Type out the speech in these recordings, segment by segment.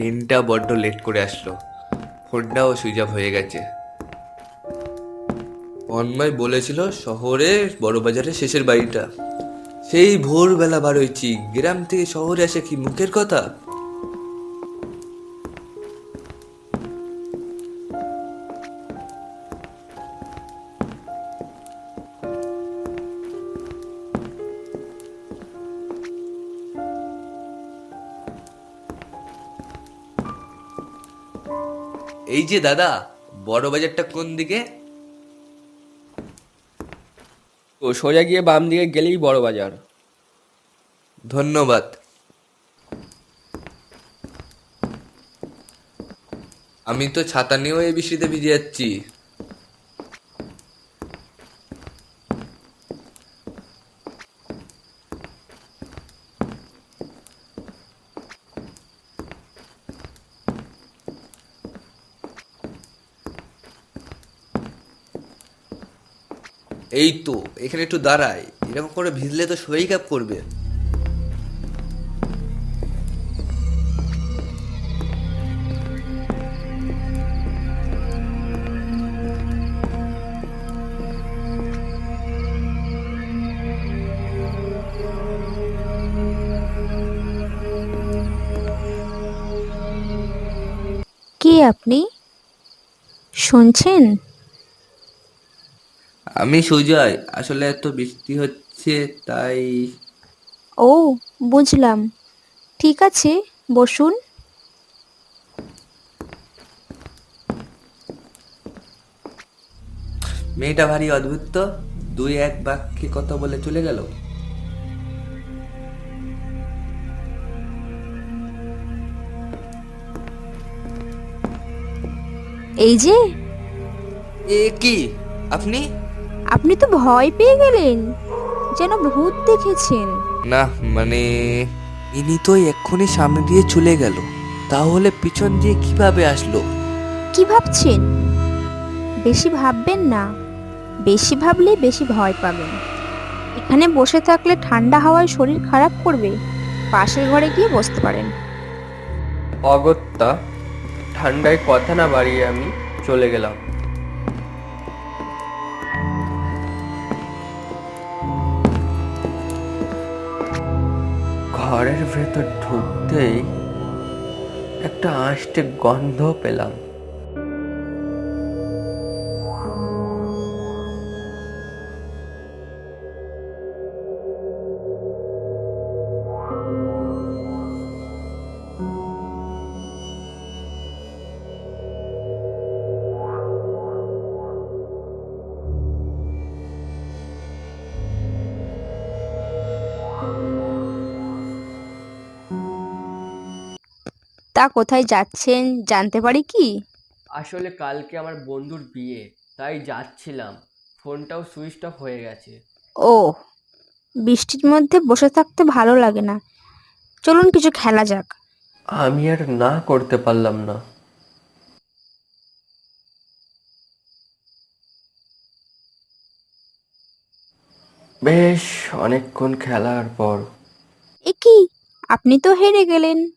ট্রেনটা বড্ড লেট করে আসলো। ফোনটাও সুইচ অফ হয়ে গেছে। অন্ময় বলেছিল শহরে বড় বাজারে শেষের বাড়িটা। সেই ভোরবেলা বার হয়েছি গ্রাম থেকে শহরে আসে কি মুখের কথা? এই যে দাদা বড় বাজারটা কোন দিকে? ও সোজা গিয়ে বাম দিকে গেলেই বড় বাজার। ধন্যবাদ। আমি তো ছাতা নিয়েও এই বৃষ্টিতে ভিজে যাচ্ছি। এই তো, এখানে একটু দাঁড়ায় এরকম করে ভিজলে তো শরীর কাপ করবে। কে আপনি? শুনছেন? আমি সুজয় আসলে এত বৃষ্টি হচ্ছে তাই ও বুঝলাম। ঠিক আছে বসুন। মেয়েটা ভারী অদ্ভুত তো। দুই এক বাক্যে কথা বলে চলে গেল। এই যে? এ কি? আপনি? আপনি তো ভয় পেয়ে গেলেন যেন ভূত দেখেছেন। না মানে ইনি তো এক্ষুনি সামনে দিয়ে চলে গেল। তাহলে পিছন দিয়ে কীভাবে আসলো? কি ভাবছেন? বেশি ভাববেন না। বেশি ভাবলে বেশি ভয় পাবেন। এখানে বসে থাকলে ঠান্ডা হাওয়ায় শরীর খারাপ করবে। পাশের ঘরে গিয়ে বসতে পারেন। অগত্যা ঠান্ডায় কথা না বাড়িয়ে আমি চলে গেলাম। ঘরের ভেতর ঢুকতেই একটা আষ্টে গন্ধ পেলাম। তা কোথায় যাচ্ছেন জানতে পারি কি? আসলে কালকে আমার বন্ধুর বিয়ে তাই যাচ্ছিলাম। ফোনটাও সুইচ অফ হয়ে গেছে। ও বৃষ্টির মধ্যে বসে থাকতে ভালো লাগে না। চলুন কিছু খেলা যাক। আমি আর না করতে পারলাম না। বেশ অনেকক্ষণ খেলার পর। এ কি আপনি তো হেরে গেলেন।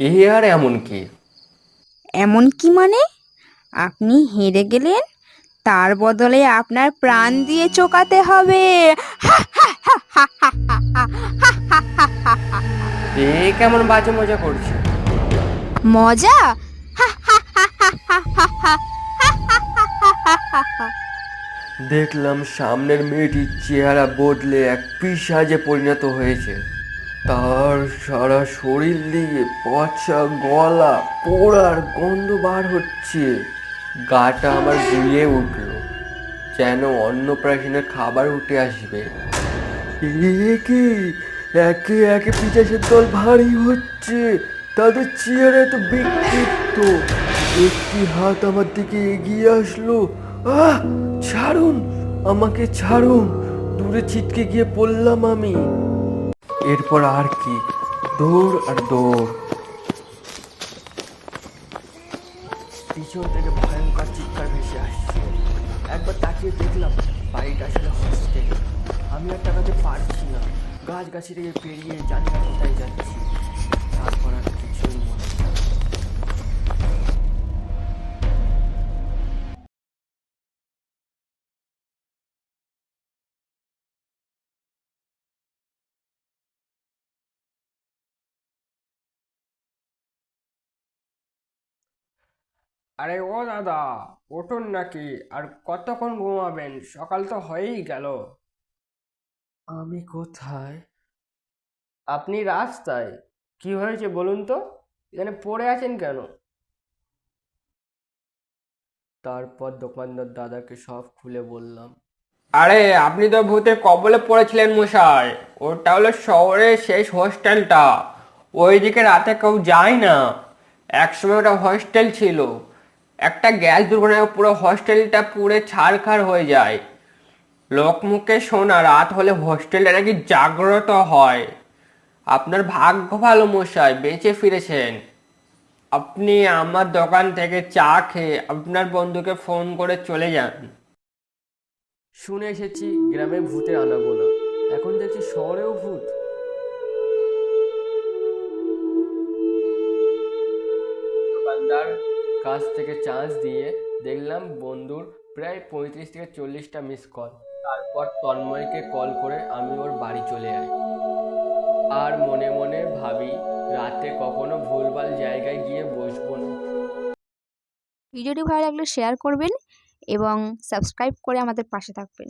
এ আর এমন কি এমন কি মানে আপনি হেরে গেলেন তার বদলে আপনার প্রাণ দিয়ে চোকাতে হবে এ কেমন বাজে মজা করছে মজা দেখলাম সামনের মেয়েটির চেহারা বদলে এক পিসাজে পরিণত হয়েছে তার সারা শরীর দিয়ে পচা গলা, পোড়ার গন্ধ বার হচ্ছে। গাটা আমার গুলিয়ে উঠল, যেন অন্নপ্রাশনের খাবার উঠে আসবে। কি? একে একে পিচাসের দল ভারী হচ্ছে, তাদের চেয়ারে এত বিক্ষিপ্ত একটি হাত আমার দিকে এগিয়ে আসলো। আহ! ছাড়ুন, আমাকে ছাড়ুন। দূরে ছিটকে গিয়ে পড়লাম আমি। এরপর আর কি? দৌড় আর দৌড়। পিছন থেকে ভয়ঙ্কর চিৎকার ভেসে আসছে। একবার তাকিয়ে দেখলাম বাড়িটা আসলে হস্টেল আমি আর টাকাতে পারছি না। গাছ থেকে পেরিয়ে জানি না কোথায় যাচ্ছি। তারপর আর আরে ও দাদা উঠুন নাকি, আর কতক্ষণ ঘুমাবেন? সকাল তো হয়েই গেল। আমি কোথায়? আপনি রাস্তায়। কি হয়েছে বলুন তো? এখানে পড়ে আছেন কেন? তারপর দোকানদার দাদাকে সব খুলে বললাম। আরে, আপনি তো ভূতে কবলে পড়েছিলেন মশাই। ওটা হলো শহরের শেষ হোস্টেলটা। ওইদিকে রাতে কেউ যায় না। একসময় ওটা হোস্টেল ছিল। একটা গ্যাস দুর্ঘটনায় পুরো হোস্টেলটা পুড়ে ছারখার হয়ে যায়। লোকমুখে শোনা রাত হলে হোস্টেলটা নাকি জাগ্রত হয়। আপনার ভাগ্য ভালো মশাই, বেঁচে ফিরেছেন। আপনি আমার দোকান থেকে চা খেয়ে আপনার বন্ধুকে ফোন করে চলে যান। শুনে এসেছি গ্রামে ভূতের আনাগোনা। এখন দেখছি শহরেও ভূত। কাছ থেকে চান্স দিয়ে দেখলাম বন্ধুর প্রায় পঁয়ত্রিশ থেকে চল্লিশটা মিস কল তারপর তন্ময়কে কল করে আমি ওর বাড়ি চলে যাই আর মনে মনে ভাবি, রাতে কখনো ভুলভাল জায়গায় গিয়ে বসবো না। ভিডিওটি ভালো লাগলে শেয়ার করবেন এবং সাবস্ক্রাইব করে আমাদের পাশে থাকবেন।